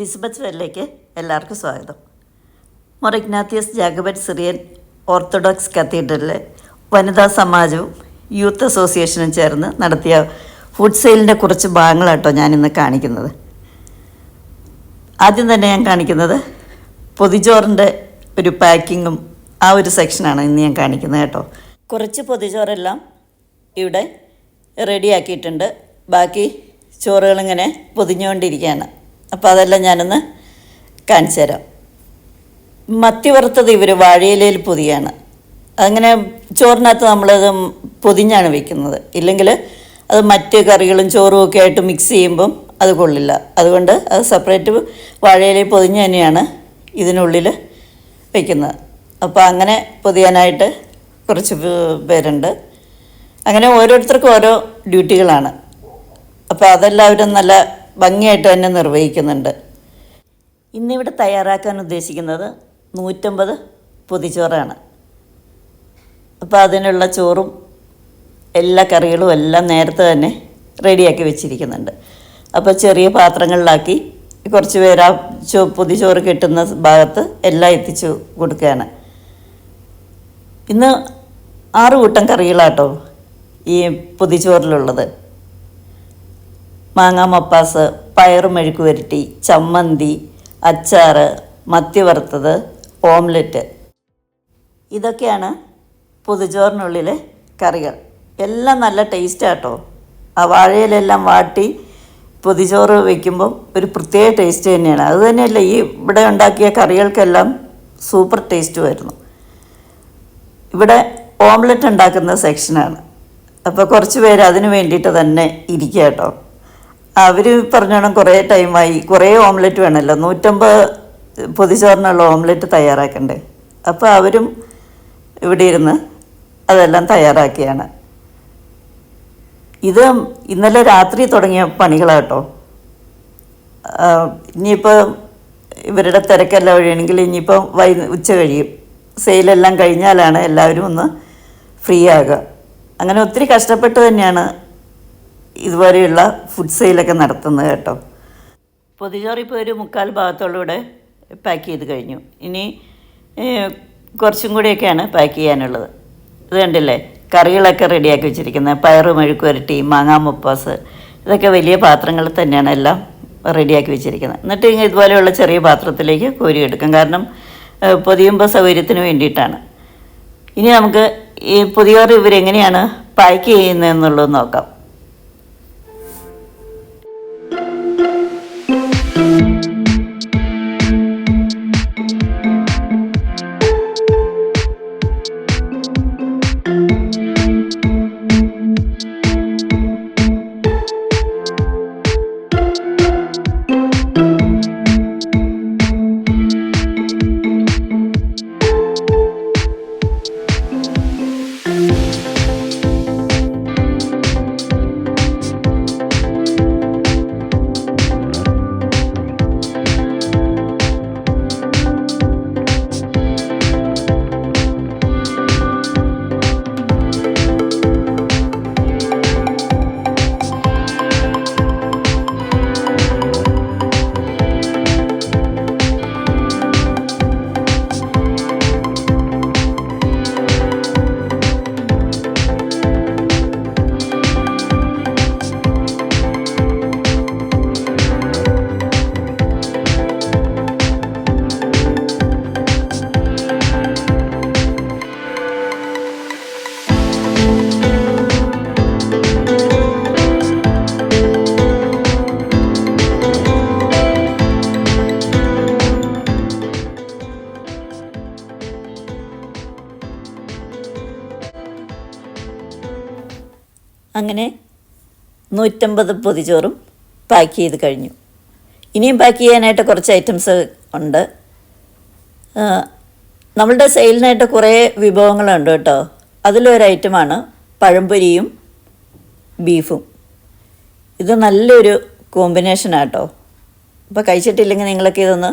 ലിസ്ബത്ത് വെല്ലേക്ക് എല്ലാവർക്കും സ്വാഗതം. മൊറഗ്നാത്തിയസ് ജാഗബൻ Syrian Orthodox കത്തീഡ്രലിലെ വനിതാ സമാജവും യൂത്ത് അസോസിയേഷനും ചേർന്ന് നടത്തിയ ഫുഡ് സെയിലിന്റെ കുറച്ച് ഭാഗങ്ങളാട്ടോ ഞാനിന്ന് കാണിക്കുന്നത്. ആദ്യം തന്നെ ഞാൻ കാണിക്കുന്നത് പൊതിച്ചോറിന്റെ ഒരു പാക്കിങ്ങും ആ ഒരു സെക്ഷനാണ് ഇന്ന് ഞാൻ കാണിക്കുന്നത് കേട്ടോ. കുറച്ച് പൊതിച്ചോറെല്ലാം ഇവിടെ റെഡിയാക്കിയിട്ടുണ്ട്. ബാക്കി ചോറുകളിങ്ങനെ പൊതിഞ്ഞുകൊണ്ടിരിക്കുകയാണ്. അപ്പോൾ അതെല്ലാം ഞാനൊന്ന് കാണിച്ചു തരാം. മത്തി വറുത്തത് ഇവർ വാഴയിലയിൽ പൊതിയാണ്. അങ്ങനെ ചോറിനകത്ത് നമ്മളത് പൊതിഞ്ഞാണ് വെക്കുന്നത്. ഇല്ലെങ്കിൽ അത് മറ്റ് കറികളും ചോറും ഒക്കെ ആയിട്ട് മിക്സ് ചെയ്യുമ്പം അത് കൊള്ളില്ല. അതുകൊണ്ട് അത് സെപ്പറേറ്റ് വാഴയിലയിൽ പൊതിഞ്ഞ് തന്നെയാണ് ഇതിനുള്ളിൽ വയ്ക്കുന്നത് അപ്പോൾ അങ്ങനെ പൊതിയാനായിട്ട് കുറച്ച് പേരുണ്ട്. അങ്ങനെ ഓരോരുത്തർക്കും ഓരോ ഡ്യൂട്ടികളാണ് അപ്പോൾ അതെല്ലാവരും നല്ല ഭംഗിയായിട്ട് തന്നെ നിർവഹിക്കുന്നുണ്ട്. ഇന്നിവിടെ തയ്യാറാക്കാൻ ഉദ്ദേശിക്കുന്നത് നൂറ്റമ്പത് പൊതിച്ചോറാണ്. അപ്പോൾ അതിനുള്ള ചോറും എല്ലാ കറികളും എല്ലാം നേരത്തെ തന്നെ റെഡിയാക്കി വെച്ചിരിക്കുന്നുണ്ട്. അപ്പോൾ ചെറിയ പാത്രങ്ങളിലാക്കി കുറച്ച് പേര് ആ ചോ പൊതിച്ചോറ് കിട്ടുന്ന ഭാഗത്ത് എല്ലാം എത്തിച്ചു കൊടുക്കുകയാണ്. ഇന്ന് ആറ് കൂട്ടം കറികളാട്ടോ ഈ പൊതിച്ചോറിലുള്ളത്. മാങ്ങാ മപ്പാസ് പയർ മെഴുക്ക് വരട്ടി ചമ്മന്തി അച്ചാറ് മത്തി വറുത്തത് ഓംലെറ്റ്. ഇതൊക്കെയാണ് പൊതിച്ചോറിനുള്ളിലെ കറികൾ. എല്ലാം നല്ല ടേസ്റ്റാട്ടോ ആ വാഴയിലെല്ലാം വാട്ടി പൊതിച്ചോറ് വയ്ക്കുമ്പം ഒരു പ്രത്യേക ടേസ്റ്റ് തന്നെയാണ്. അത് തന്നെയല്ല ഈ ഇവിടെ ഉണ്ടാക്കിയ കറികൾക്കെല്ലാം സൂപ്പർ ടേസ്റ്റ് വരുന്നു. ഇവിടെ ഓംലെറ്റ് ഉണ്ടാക്കുന്ന സെക്ഷനാണ് അപ്പോൾ കുറച്ച് പേര് അതിന് വേണ്ടിയിട്ട് തന്നെ ഇരിക്കുക കേട്ടോ. അവർ പറഞ്ഞോണം കുറേ ടൈമായി കുറേ ഓംലെറ്റ് വേണമല്ലോ നൂറ്റമ്പത് പൊതിച്ചോറിനുള്ള ഓംലെറ്റ് തയ്യാറാക്കണ്ടേ? അപ്പോൾ അവരും ഇവിടെ ഇരുന്ന് അതെല്ലാം തയ്യാറാക്കിയാണ്. ഇത് ഇന്നലെ രാത്രി തുടങ്ങിയ പണികളാട്ടോ ഇനിയിപ്പോൾ ഇവരുടെ തിരക്കെല്ലാം ഒഴിയണമെങ്കിൽ ഇനിയിപ്പോൾ വൈ ഉച്ച കഴിയും. സെയിലെല്ലാം കഴിഞ്ഞാലാണ് എല്ലാവരും ഒന്ന് ഫ്രീ ആകുക. അങ്ങനെ ഒത്തിരി കഷ്ടപ്പെട്ട് തന്നെയാണ് ഇതുപോലെയുള്ള ഫുഡ് സെയിലൊക്കെ നടത്തുന്നത് കേട്ടോ. പൊതിച്ചോറ് ഇപ്പോൾ ഒരു മുക്കാൽ ഭാഗത്തോളൂടെ പാക്ക് ചെയ്ത് കഴിഞ്ഞു. ഇനി കുറച്ചും കൂടിയൊക്കെയാണ് പാക്ക് ചെയ്യാനുള്ളത്. ഇത് കണ്ടില്ലേ? കറികളൊക്കെ റെഡിയാക്കി വെച്ചിരിക്കുന്നത്. പയറ് മെഴുക്കുരട്ടി മാങ്ങാ മുപ്പാസ് ഇതൊക്കെ വലിയ പാത്രങ്ങളിൽ തന്നെയാണ് എല്ലാം റെഡിയാക്കി വെച്ചിരിക്കുന്നത്. എന്നിട്ട് ഇതുപോലെയുള്ള ചെറിയ പാത്രത്തിലേക്ക് കോരി എടുക്കും കാരണം പൊതിയുമ്പോൾ സൗകര്യത്തിന് വേണ്ടിയിട്ടാണ്. ഇനി നമുക്ക് ഈ പുതിയോറ് ഇവരെങ്ങനെയാണ് പാക്ക് ചെയ്യുന്നതെന്നുള്ളത് നോക്കാം. അങ്ങനെ നൂറ്റമ്പത് പൊതിച്ചോറും പാക്ക് ചെയ്ത് കഴിഞ്ഞു. ഇനിയും പാക്ക് ചെയ്യാനായിട്ട് കുറച്ച് ഐറ്റംസ് ഉണ്ട്. നമ്മളുടെ സെയിലിനായിട്ട് കുറേ വിഭവങ്ങളുണ്ട് കേട്ടോ. അതിലൊരു ഐറ്റമാണ് പഴംപൊരിയും ബീഫും. ഇത് നല്ലൊരു കോമ്പിനേഷനാണ് കേട്ടോ. അപ്പോൾ കഴിച്ചിട്ടില്ലെങ്കിൽ നിങ്ങളൊക്കെ ഇതൊന്ന്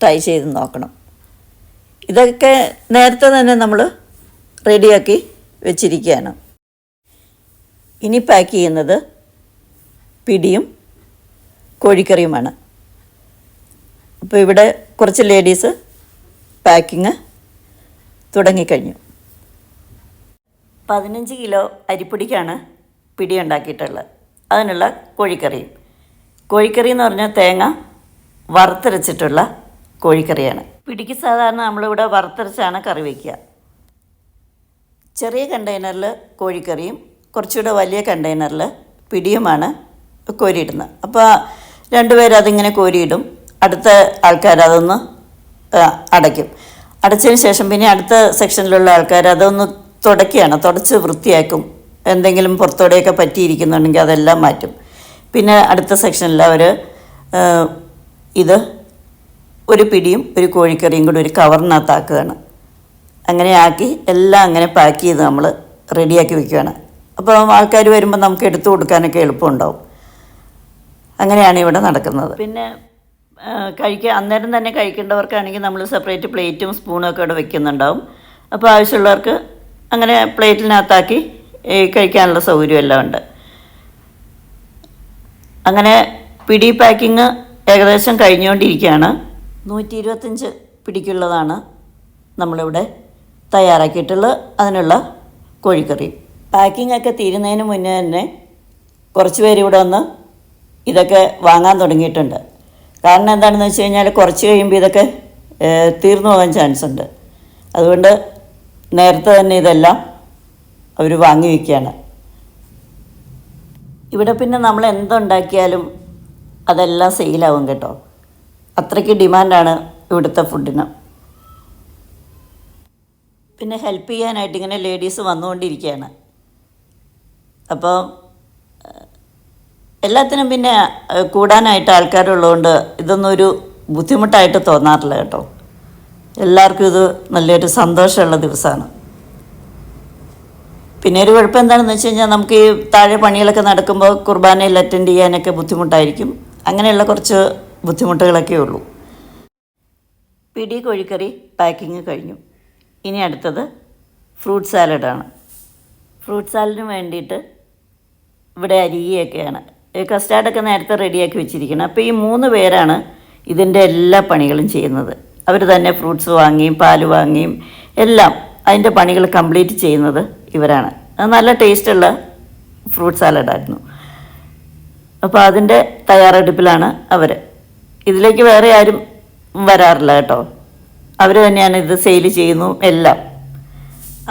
ട്രൈ ചെയ്ത് നോക്കണം. ഇതൊക്കെ നേരത്തെ തന്നെ നമ്മൾ റെഡിയാക്കി വെച്ചിരിക്കുകയാണ്. ഇനി പാക്ക് ചെയ്യുന്നത് പിടിയും കോഴിക്കറിയുമാണ്. അപ്പോൾ ഇവിടെ കുറച്ച് ലേഡീസ് പാക്കിങ് തുടങ്ങിക്കഴിഞ്ഞു. പതിനഞ്ച് കിലോ അരിപ്പൊടിക്കാണ് പിടി ഉണ്ടാക്കിയിട്ടുള്ളത്. അതിനുള്ള കോഴിക്കറിയും. കോഴിക്കറി എന്ന് പറഞ്ഞാൽ തേങ്ങ വറുത്തരച്ചിട്ടുള്ള കോഴിക്കറിയാണ്. പിടിക്ക് സാധാരണ നമ്മളിവിടെ വറുത്തരച്ചാണ് കറി വയ്ക്കുക ചെറിയ കണ്ടെയ്നറിൽ കോഴിക്കറിയും കുറച്ചുകൂടെ വലിയ കണ്ടെയ്നറിൽ പിടിയുമാണ് കോരിയിടുന്നത്. അപ്പോൾ രണ്ടുപേരതിങ്ങനെ കോരിയിടും. അടുത്ത ആൾക്കാരതൊന്ന് അടയ്ക്കും. അടച്ചതിന് ശേഷം പിന്നെ അടുത്ത സെക്ഷനിലുള്ള ആൾക്കാർ അതൊന്ന് തുടയ്ക്കുകയാണ്. തുടച്ച് വൃത്തിയാക്കും. എന്തെങ്കിലും പുറത്തോടെയൊക്കെ പറ്റിയിരിക്കുന്നുണ്ടെങ്കിൽ അതെല്ലാം മാറ്റും. പിന്നെ അടുത്ത സെക്ഷനിൽ അവർ ഇത് ഒരു പിടിയും ഒരു കോഴിക്കറിയും കൂടി ഒരു കവറിനകത്താക്കുകയാണ്. അങ്ങനെ ആക്കി എല്ലാം അങ്ങനെ പാക്ക് ചെയ്ത് നമ്മൾ റെഡിയാക്കി വെക്കുകയാണ്. അപ്പോൾ ആൾക്കാർ വരുമ്പോൾ നമുക്ക് എടുത്തു കൊടുക്കാനൊക്കെ എളുപ്പമുണ്ടാവും. അങ്ങനെയാണ് ഇവിടെ നടക്കുന്നത്. പിന്നെ കഴിക്കുക അന്നേരം തന്നെ കഴിക്കേണ്ടവർക്കാണെങ്കിൽ നമ്മൾ സെപ്പറേറ്റ് പ്ലേറ്റും സ്പൂണും ഒക്കെ ഇവിടെ വെക്കുന്നുണ്ടാവും. അപ്പോൾ ആവശ്യമുള്ളവർക്ക് അങ്ങനെ പ്ലേറ്റിനകത്താക്കി കഴിക്കാനുള്ള സൗകര്യം എല്ലാം ഉണ്ട്. അങ്ങനെ പിടി പാക്കിങ് ഏകദേശം കഴിഞ്ഞുകൊണ്ടിരിക്കുകയാണ്. നൂറ്റി ഇരുപത്തഞ്ച് പിടിക്കുള്ളതാണ് നമ്മളിവിടെ തയ്യാറാക്കിയിട്ടുള്ള അതിനുള്ള കോഴിക്കറി. പാക്കിംഗ് ഒക്കെ തീരുന്നതിന് മുന്നേ തന്നെ കുറച്ച് പേര് ഇവിടെ വന്ന് ഇതൊക്കെ വാങ്ങാൻ തുടങ്ങിയിട്ടുണ്ട്. കാരണം എന്താണെന്ന് വെച്ച് കഴിഞ്ഞാൽ കുറച്ച് കഴിയുമ്പോൾ ഇതൊക്കെ തീർന്നു പോകാൻ ചാൻസ് ഉണ്ട്. അതുകൊണ്ട് നേരത്തെ തന്നെ ഇതെല്ലാം അവർ വാങ്ങി വയ്ക്കുകയാണ് ഇവിടെ പിന്നെ നമ്മൾ എന്തുണ്ടാക്കിയാലും അതെല്ലാം സെയിലാവും കേട്ടോ. അത്രയ്ക്ക് ഡിമാൻഡാണ് ഇവിടുത്തെ ഫുഡിന് പിന്നെ ഹെൽപ്പ് ചെയ്യാനായിട്ട് ഇങ്ങനെ ലേഡീസ് വന്നുകൊണ്ടിരിക്കുകയാണ്. അപ്പോൾ എല്ലാത്തിനും പിന്നെ കൂടാനായിട്ട് ആൾക്കാരുള്ളതുകൊണ്ട് ഇതൊന്നും ഒരു ബുദ്ധിമുട്ടായിട്ട് തോന്നാറില്ല കേട്ടോ. എല്ലാവർക്കും ഇത് നല്ലൊരു സന്തോഷമുള്ള ദിവസമാണ്. പിന്നെ ഒരു കുഴപ്പം എന്താണെന്ന് വെച്ച് കഴിഞ്ഞാൽ നമുക്ക് ഈ താഴെ പണികളൊക്കെ നടക്കുമ്പോൾ കുർബാനയിൽ അറ്റൻഡ് ചെയ്യാനൊക്കെ ബുദ്ധിമുട്ടായിരിക്കും. അങ്ങനെയുള്ള കുറച്ച് ബുദ്ധിമുട്ടുകളൊക്കെ ഉള്ളൂ. പിടി കോഴിക്കറി പാക്കിങ് കഴിഞ്ഞു. ഇനി അടുത്തത് ഫ്രൂട്ട് സാലഡാണ്. ഫ്രൂട്ട് സാലഡിന് വേണ്ടിയിട്ട് ഇവിടെ അരിയൊക്കെയാണ്. കസ്റ്റാർഡൊക്കെ നേരത്തെ റെഡിയാക്കി വെച്ചിരിക്കണം. അപ്പോൾ ഈ മൂന്ന് പേരാണ് ഇതിന്റെ എല്ലാ പണികളും ചെയ്യുന്നത്. അവർ തന്നെ ഫ്രൂട്ട്സ് വാങ്ങിയും പാൽ വാങ്ങിയും എല്ലാം അതിന്റെ പണികൾ കംപ്ലീറ്റ് ചെയ്യുന്നത് ഇവരാണ്. നല്ല ടേസ്റ്റുള്ള ഫ്രൂട്ട് സാലഡായിരുന്നു. അപ്പോൾ അതിന്റെ തയ്യാറെടുപ്പിലാണ് അവർ ഇതിലേക്ക് വേറെ ആരും വരാറില്ല കേട്ടോ. അവർ തന്നെയാണ് ഇത് സെയിൽ ചെയ്യുന്നു എല്ലാം.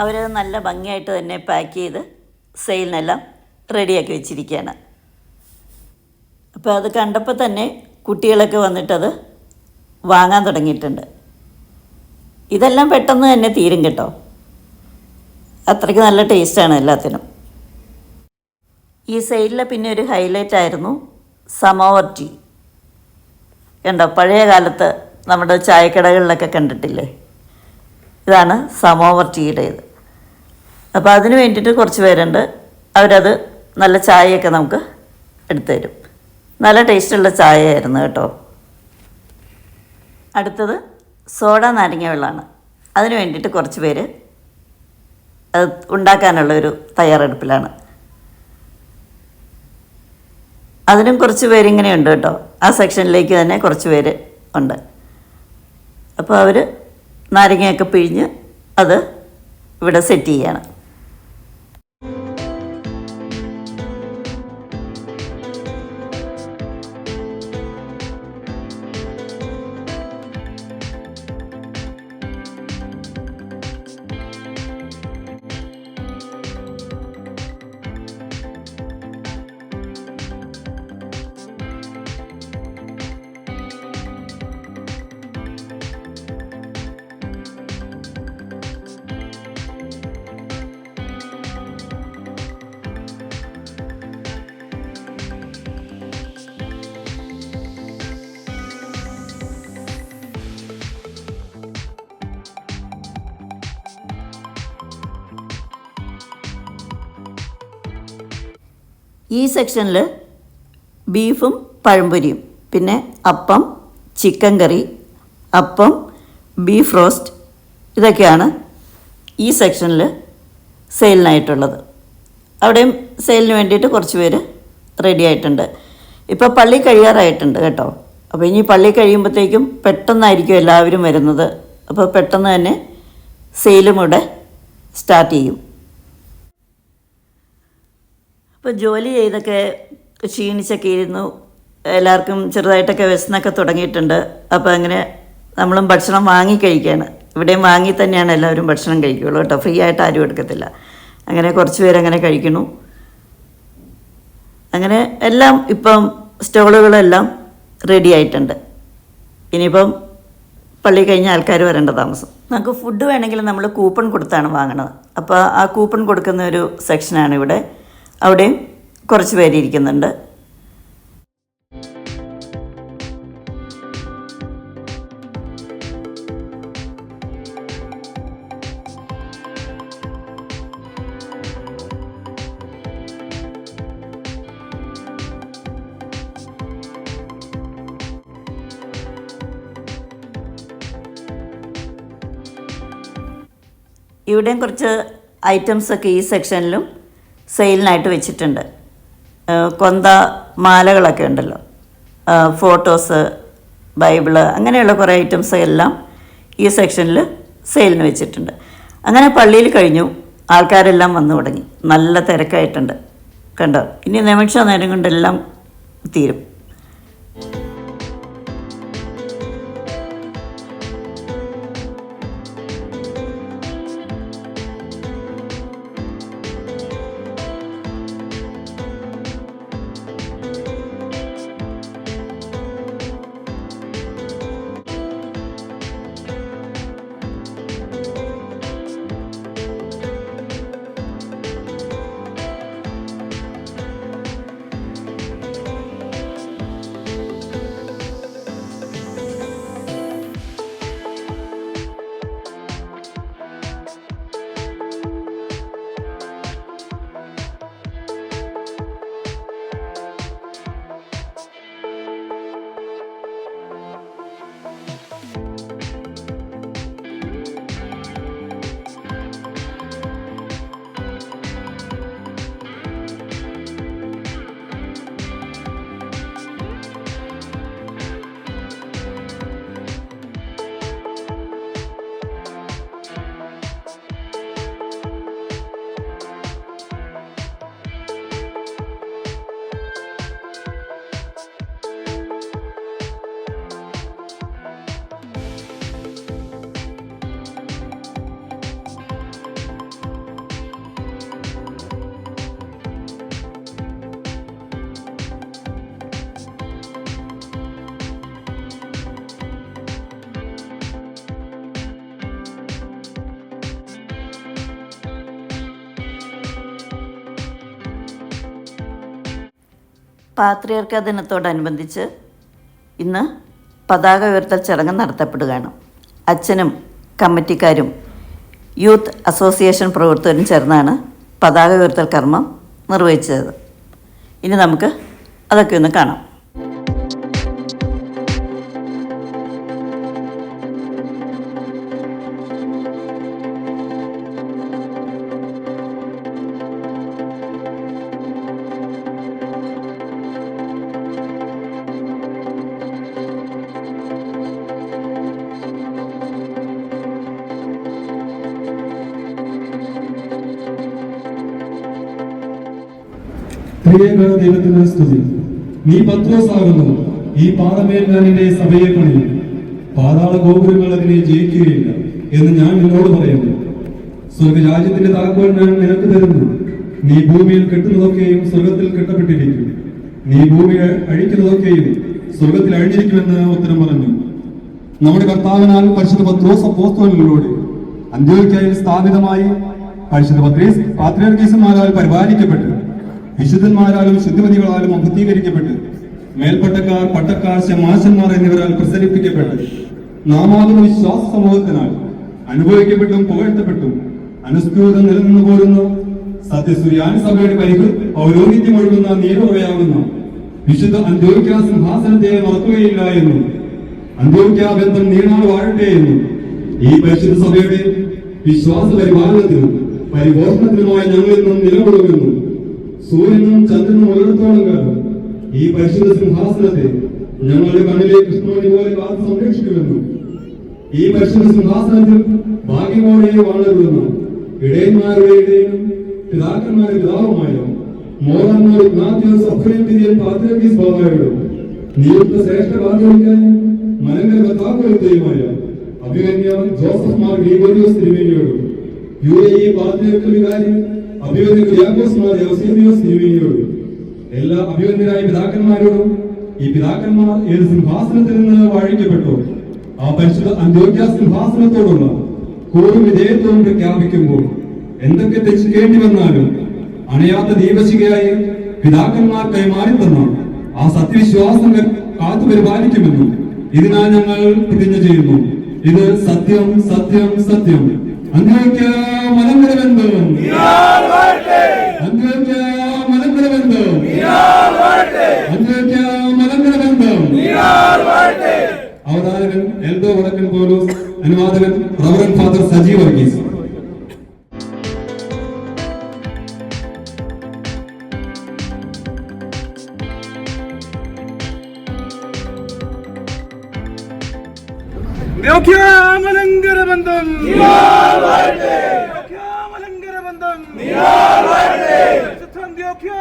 അവർ നല്ല ഭംഗിയായിട്ട് തന്നെ പാക്ക് ചെയ്ത് സെയിലിനെല്ലാം റെഡിയാക്കി വെച്ചിരിക്കുകയാണ്. അപ്പോൾ അത് കണ്ടപ്പോൾ തന്നെ കുട്ടികളൊക്കെ വന്നിട്ടത് വാങ്ങാൻ തുടങ്ങിയിട്ടുണ്ട്. ഇതെല്ലാം പെട്ടെന്ന് തന്നെ തീരും കേട്ടോ. അത്രയ്ക്ക് നല്ല ടേസ്റ്റാണ് എല്ലാത്തിനും. ഈ സെയിലിലെ പിന്നെ ഒരു ഹൈലൈറ്റ് ആയിരുന്നു സമോവർ ടീ കണ്ടോ പഴയ കാലത്ത് നമ്മുടെ ചായക്കടകളിലൊക്കെ കണ്ടിട്ടില്ലേ? ഇതാണ് സമോവർ ടീയുടേത് അപ്പോൾ അതിന് വേണ്ടിയിട്ട് കുറച്ച് പേരുണ്ട്. അവരത് നല്ല ചായയൊക്കെ നമുക്ക് എടുത്തു തരും. നല്ല ടേസ്റ്റുള്ള ചായയായിരുന്നു കേട്ടോ. അടുത്തത് സോഡ നാരങ്ങ വെള്ളമാണ്. അതിന് വേണ്ടിയിട്ട് കുറച്ച് പേര് അത് ഉണ്ടാക്കാനുള്ള ഒരു തയ്യാറെടുപ്പിലാണ്. അതിനും കുറച്ച് പേരിങ്ങനെ ഉണ്ട് കേട്ടോ. ആ സെക്ഷനിലേക്ക് തന്നെ കുറച്ച് പേര് ഉണ്ട്. അപ്പോൾ അവർ നാരങ്ങയൊക്കെ പിഴിഞ്ഞ് അത് ഇവിടെ സെറ്റ് ചെയ്യാണ്. ഈ സെക്ഷനിൽ ബീഫും പഴംപൊരിയും. പിന്നെ അപ്പം ചിക്കൻ കറി അപ്പം ബീഫ് റോസ്റ്റ് ഇതൊക്കെയാണ് ഈ സെക്ഷനിൽ സെയിലിനായിട്ടുള്ളത് അവിടെയും സെയിലിന് വേണ്ടിയിട്ട് കുറച്ച് പേര് റെഡി ആയിട്ടുണ്ട്. ഇപ്പോൾ പള്ളി കഴിയാറായിട്ടുണ്ട് കേട്ടോ. അപ്പോൾ ഇനി പള്ളി കഴിയുമ്പോഴത്തേക്കും പെട്ടെന്നായിരിക്കും എല്ലാവരും വരുന്നത്. അപ്പോൾ പെട്ടെന്ന് തന്നെ സെയിലും ഇവിടെ സ്റ്റാർട്ട് ചെയ്യും. അപ്പോൾ ജോലി ചെയ്തൊക്കെ ക്ഷീണിച്ചൊക്കെ ഇരുന്നു. എല്ലാവർക്കും ചെറുതായിട്ടൊക്കെ വിശന്നൊക്കെ തുടങ്ങിയിട്ടുണ്ട്. അപ്പോൾ അങ്ങനെ നമ്മളും ഭക്ഷണം വാങ്ങി കഴിക്കുകയാണ് ഇവിടെയും വാങ്ങി തന്നെയാണ് എല്ലാവരും ഭക്ഷണം കഴിക്കുകയുള്ളൂ കേട്ടോ. ഫ്രീ ആയിട്ട് ആരും എടുക്കത്തില്ല. അങ്ങനെ കുറച്ച് പേരങ്ങനെ കഴിക്കുന്നു. അങ്ങനെ എല്ലാം ഇപ്പം സ്റ്റോളുകളെല്ലാം റെഡി ആയിട്ടുണ്ട്. ഇനിയിപ്പം പള്ളി കഴിഞ്ഞ ആൾക്കാർ വരേണ്ട താമസം. നമുക്ക് ഫുഡ് വേണമെങ്കിൽ നമ്മൾ കൂപ്പൺ കൊടുത്താണ് വാങ്ങണത്. അപ്പോൾ ആ കൂപ്പൺ കൊടുക്കുന്ന ഒരു സെക്ഷനാണ് ഇവിടെ. അവിടെയും കുറച്ച് പേര് ഇരിക്കുന്നുണ്ട്. ഇവിടെയും കുറച്ച് ഐറ്റംസ് ഒക്കെ ഈ സെക്ഷനിലും സെയിലിനായിട്ട് വെച്ചിട്ടുണ്ട്. കൊന്ത മാലകളൊക്കെ ഉണ്ടല്ലോ. ഫോട്ടോസ് ബൈബിൾ അങ്ങനെയുള്ള കുറേ ഐറ്റംസ് എല്ലാം ഈ സെക്ഷനിൽ സെയിലിന് വെച്ചിട്ടുണ്ട്. അങ്ങനെ പള്ളിയിൽ കഴിഞ്ഞു. ആൾക്കാരെല്ലാം വന്നു തുടങ്ങി. നല്ല തിരക്കായിട്ടുണ്ട്. കണ്ടോ? ഇനി നിമിഷ നേരം കൊണ്ടെല്ലാം തീരും. പാത്രിയർക്ക ദിനത്തോടനുബന്ധിച്ച് ഇന്ന് പതാക ഉയർത്തൽ ചടങ്ങ് നടത്തപ്പെടുകയാണ്. അച്ഛനും കമ്മിറ്റിക്കാരും യൂത്ത് അസോസിയേഷൻ പ്രവർത്തകരും ചേർന്നാണ് പതാക ഉയർത്തൽ കർമ്മം നിർവഹിച്ചത്. ഇനി നമുക്ക് അതൊക്കെ ഒന്ന് കാണാം. ത്രിയേക ദൈവത്തിന് സ്തുതി. നീ പത്രോസാകുന്നു. ഈ നിന്റെ സഭയെ പണിയും പാതാള ഗോപുരങ്ങൾ അതിനെ ജയിക്കുകയില്ല എന്ന് ഞാൻ നിന്നോട് പറയുന്നു. സ്വർഗരാജ്യത്തിന്റെ താക്കോൽ ഞാൻ നിനക്ക് തരുന്നു. നീ ഭൂമിയിൽ കെട്ടുന്നതൊക്കെയും സ്വർഗത്തിൽ കെട്ടപ്പെട്ടിരിക്കും. നീ ഭൂമിയെ അഴിക്കുന്നതൊക്കെയും സ്വർഗത്തിൽ അഴിഞ്ഞിരിക്കുമെന്ന് ഉത്തരം പറഞ്ഞു. നമ്മുടെ കർത്താവിനാൽ പരിശുദ്ധ പത്രോസ് അപ്പോസ്തോലിലൂടെ അന്ത്യോക്കായി സ്ഥാപിതമായി പരിശുദ്ധ പത്രീസ് പാത്രീസന്മാരാൽ പരിപാലിക്കപ്പെട്ട്. വിശുദ്ധന്മാരാലും ശുദ്ധിമതികളാലും അഭുദ്ധീകരിക്കപ്പെട്ട് മേൽപ്പട്ടക്കാർ പട്ടക്കാർ ശമാശന്മാർ എന്നിവരാൽ പ്രസരിപ്പിക്കപ്പെട്ട്. നാമാകുന്ന വിശ്വാസ സമൂഹത്തിനാൽ അനുഭവിക്കപ്പെട്ടും പുകഴ്ത്തപ്പെട്ടും അനുസ്കൂതം നിലനിന്നു പോരുന്ന. സത്യസുയാൻ സഭയുടെ പരിഹ് പൗരോഹിത്യം ഒഴുകുന്ന നീരോവയാകുന്ന വിശുദ്ധ അന്ത്യോക്യ സിംഹാസനത്തെ മറക്കുകയില്ല എന്നും അന്ത്യോക്യ ബന്ധം നീണാൾ വാഴട്ടെ എന്നും ഈ പരിശുദ്ധ സഭയുടെ വിശ്വാസ പരിപാലനത്തിനും പരിപോഷണത്തിനുമായി ഞങ്ങൾ നിന്നും നിലകൊള്ളുമെന്നും സൂര്യനും ചന്ദ്രനും ഉള്ളിടത്തോളം കാലം ഈ പരിശുദ്ധ സിംഹാസനത്തെ ഞങ്ങളുടെ കണ്ണിലെ കൃഷ്ണനെ പോലെ കാത്തു സംരക്ഷിക്കുമെന്നും ഈ പരിശുദ്ധ സിംഹാസനത്തിൽ ഭാഗ്യമോടെ വാണരുതെന്നും ഇടയന്മാരുടെ ഇടയനും പിതാക്കന്മാരുടെ പിതാവുമായ മോഹന്മാർ ഇഗ്നാത്യോസ് അഫ്രേമിയൻ പാത്രിയർഗീസ് ബാബായോടും നിയുക്ത ശ്രേഷ്ഠ ബാധ്യതയ്ക്കായി മലങ്കര കഥാകുലത്തെയുമായ അഭിമന്യ ജോസഫ് മാർ ഗ്രീഗോരിയോസ് തിരുമേനിയോടും യു എ ഇ അഭിമന്യ കുര്യാക്കോസ് മാർ യോസേമിയോസ് എല്ലാ അഭിമന്യരായ പിതാക്കന്മാരോടും ഈ പിതാക്കന്മാർ ഏത് സിംഹാസനത്തിൽ നിന്ന് വാഴിക്കപ്പെട്ടു? ആ പരിശുദ്ധ അന്ത്യോക്യ സിംഹാസനത്തോടുള്ള കൂറും വിധേയത്വവും പ്രഖ്യാപിക്കുമ്പോൾ എന്തൊക്കെ തെച്ചിക്കേണ്ടി വന്നാലും അണയാത്ത ദീപശികയായി പിതാക്കന്മാർ കൈമാറി തന്ന ആ സത്യവിശ്വാസം കാത്തു പരിപാലിക്കുമെന്നും ഇതിനാൽ ഞങ്ങൾ പ്രതിജ്ഞ ചെയ്യുന്നു. ഇത് സത്യം സത്യം സത്യം. അന്ത്യോക്യ മലങ്കര ബന്ധം അന്ത്യോക്യ മലങ്കര ബന്ധം അന്ത്യോക്യ മലങ്കര ബന്ധം അവതാരകൻ എൽദോ വടക്കൻ പോലൂസ് അനുവാദകൻ റവറൻ ഫാദർ സജീവ് വർഗീസ് ദ്യോഖ്യാമലങ്കര ബന്ധം ദ്യോഖ്യാമലങ്കര ബന്ധം പരിശുദ്ധൻ ദ്യോഖ്യാ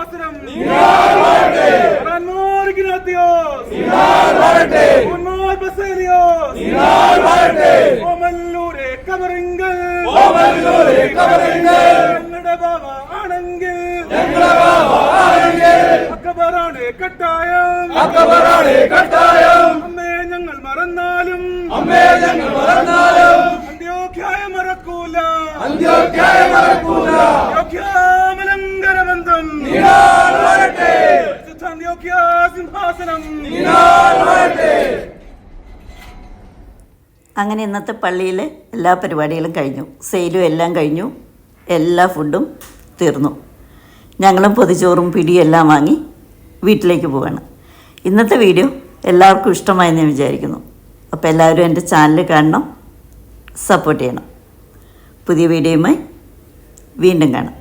സിംഹാസനം റാൻമോർ ഇഗ്നാത്തിയോസ് ഉന്മോർ ബസേലിയോസ്. ഓമല്ലൂരെ കബറിങ്കൽ ഞങ്ങളുടെ ബാബ ആണെങ്കിൽ. അക്കബറാണ് കട്ടായം. അമ്മേ ഞങ്ങൾ മറന്നാലും. അമ്മേ ഞങ്ങൾ മറന്നാലും. അന്ത്യോഖ്യായ മറക്കൂല. അന്ത്യോഖ്യായ മറക്കൂല അന്ത്യോഖ്യാമലങ്കര ബന്ധം വിശുദ്ധ അന്ത്യോഖ്യാ സിംഹാസനം അങ്ങനെ ഇന്നത്തെ പള്ളിയിലെ എല്ലാ പരിപാടികളും കഴിഞ്ഞു. സെയിലും എല്ലാം കഴിഞ്ഞു. എല്ലാ ഫുഡും തീർന്നു. ഞങ്ങളും പൊതിച്ചോറും പിടിയും എല്ലാം വാങ്ങി വീട്ടിലേക്ക് പോവാണ്. ഇന്നത്തെ വീഡിയോ എല്ലാവർക്കും ഇഷ്ടമായെന്ന് ഞാൻ വിചാരിക്കുന്നു. അപ്പോൾ എല്ലാവരും എന്റെ ചാനൽ കാണണം സപ്പോർട്ട് ചെയ്യണം. പുതിയ വീഡിയോയുമായി വീണ്ടും കാണാം.